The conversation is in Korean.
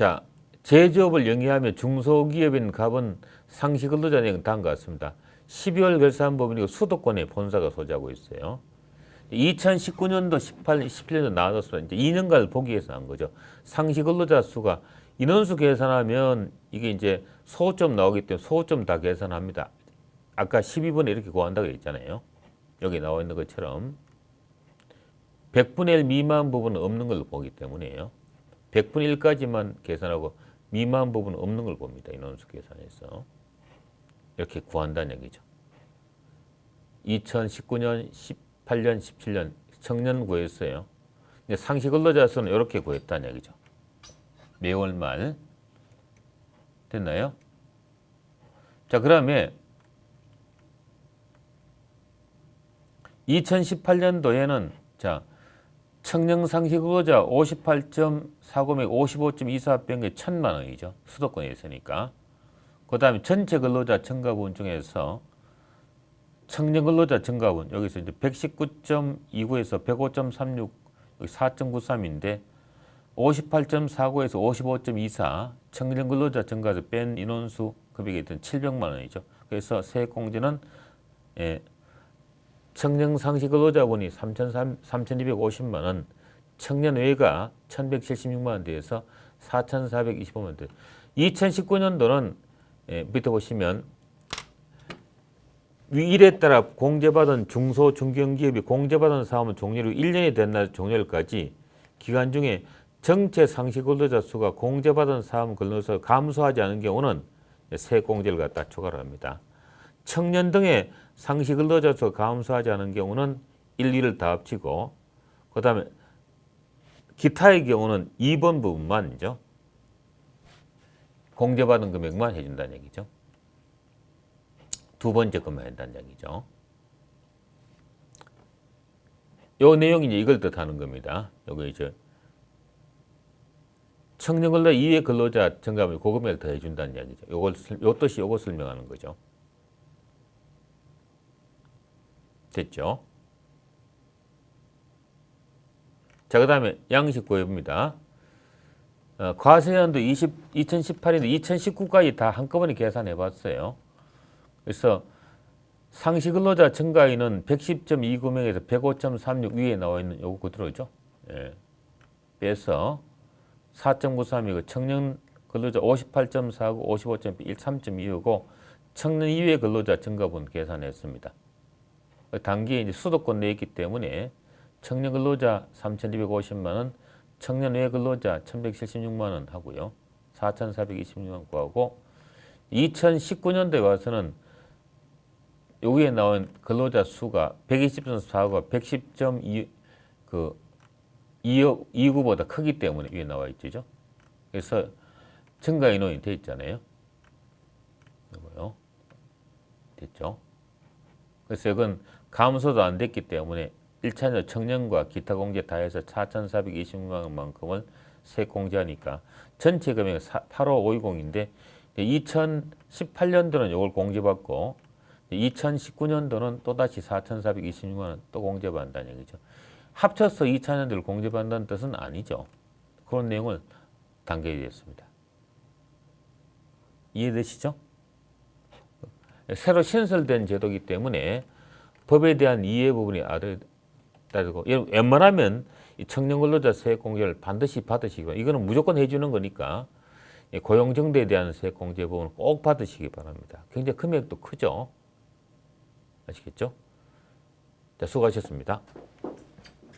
자, 제조업을 영위하며 중소기업인 갑은 상시 근로자 내용 다음 것 같습니다. 12월 결산법인이고 수도권에 본사가 소지하고 있어요. 2019년도 18, 17년도 나왔습니다. 이제 2년간을 보기 위해서 한 거죠. 상시 근로자 수가 인원수 계산하면 이게 이제 소점 나오기 때문에 소점 다 계산합니다. 아까 12번에 이렇게 구한다고 했잖아요. 여기 나와 있는 것처럼 100분의 1 미만 부분은 없는 걸로 보기 때문에요. 100분의 1까지만 계산하고 미만 부분은 없는 걸 봅니다. 인원수 계산에서. 이렇게 구한다는 얘기죠. 2019년, 18년, 17년 청년 구했어요. 근데 상시 근로자 수는 이렇게 구했다는 얘기죠. 매월 말 됐나요? 자, 그다음에 2018년도에는 자 청년 상시 근로자 58.4금액 55.24병에 천만 원이죠. 수도권에 있으니까. 그 다음에 전체 근로자 증가분 중에서 청년 근로자 증가분 여기서 이제 119.29에서 105.36 여기 4.93인데 58.49에서 55.24 청년 근로자 증가에서 뺀 인원수 금액이 든 700만 원이죠. 그래서 세액공제는 예, 청년 상시 근로자분이 3,250만 원, 청년 외가 1,176만 원 대해서 4,425만 원 대. 2019년도는 예, 밑에 보시면 위일에 따라 공제받은 중소 중견기업이 공제받은 사업은 종료로 1년이 된 날 종료일까지 기간 중에 정체 상시 근로자 수가 공제받은 사업 근로자 감소하지 않은 경우는 세 공제를 갖다 추가를 합니다. 청년 등의 근로자 수가 감소하지 않은 경우는 1, 2를 다 합치고 그 다음에 기타의 경우는 2번 부분만이죠. 공제받은 금액만 해준다는 얘기죠. 두 번째 것만 한다는 얘기죠. 요 내용이 이제 이걸 뜻하는 겁니다. 요거 이제 청년 근로 이외 근로자 증가하면 고금액을 더 해준다는 이야기죠. 요걸 슬- 요 뜻이 요거 설명하는 거죠. 됐죠? 자, 그 다음에 양식 고입니다. 어, 과세연도 20, 2018년도 2019까지 다 한꺼번에 계산해 봤어요. 그래서 상시 근로자 증가인은 110.29명에서 105.36 위에 나와 있는 요거 그대로죠. 예. 빼서 4.93이고 청년 근로자 58.49, 55.1, 3.25고 청년 이외 근로자 증가분 계산했습니다. 단기에 이제 수도권 내에 있기 때문에 청년 근로자 3,250만 원, 청년 외 근로자 1,176만 원 하고요. 4,426만 원 구하고 2019년도에 와서는 여기에 나온 근로자 수가 120.4가 110.2그 2억 2구보다 크기 때문에 위에 나와 있죠. 그래서 증가 인원이 돼 있잖아요. 됐죠? 그래서 이건 감소도 안 됐기 때문에 1차적 청년과 기타 공제 다 해서 4,420만 원만큼을 세 공제하니까 전체 금액은 85520인데 2018년도는 이걸 공제받고 2019년도는 또다시 4,426만 원 또 공제받는다는 얘기죠. 합쳐서 2차년도를 공제받는다는 뜻은 아니죠. 그런 내용을 담겨있습니다. 이해되시죠? 새로 신설된 제도이기 때문에 법에 대한 이해 부분이 따르고 여러분, 웬만하면 이 청년 근로자 세액 공제를 반드시 바랍니다. 이거는 무조건 해주는 거니까 이 고용정대에 대한 세액 공제 부분을 꼭 받으시기 바랍니다. 굉장히 금액도 크죠. 아시겠죠? 자, 수고하셨습니다.